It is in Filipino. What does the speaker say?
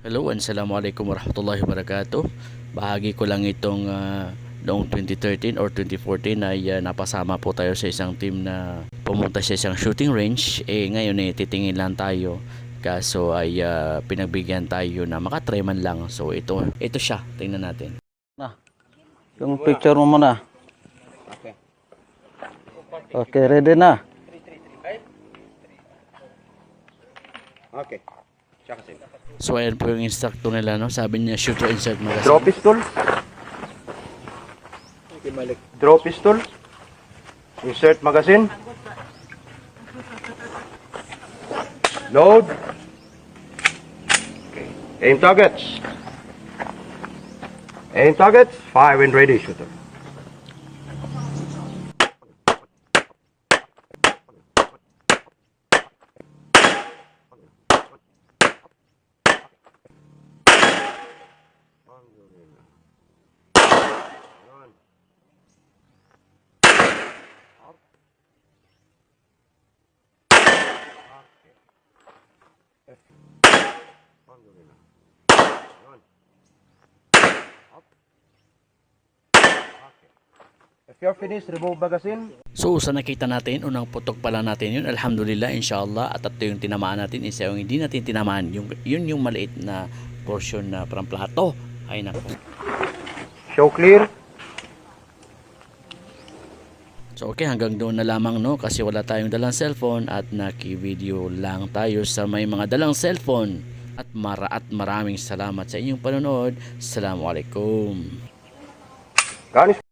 Hello Assalamualaikum warahmatullahi wabarakatuh. Bahagi ko lang itong ah, noong 2013 or 2014 ay ah, napasama po tayo sa isang team na pumunta sa isang shooting range. Eh ngayon eh titingin lang tayo. Kaso ay ah, pinagbigyan tayo na makatry man lang. So ito, ito siya. Tingnan natin. Yung picture mo muna. Okay. Okay, ready na. Okay. So ayan po yung instructor nila no. Sabi niya shoot to insert magazine. Draw pistol. Draw pistol. Insert magazine. Load. Okay. Aim targets. Aim targets. Fire when ready, shooter. If you're finished, remove magazine. So sa nakita natin, unang putok pala natin yun. Alhamdulillah, inshallah. At ito yung tinamaan natin. Isa yung hindi natin tinamaan. Yung, yun yung maliit na portion na parang plato. Ay nako. Show clear. So okay, hanggang doon na lamang no kasi wala tayong dalang cellphone at naki-video lang tayo sa may mga dalang cellphone. At mara at maraming salamat sa inyong panonood. Assalamualaikum. Garnish.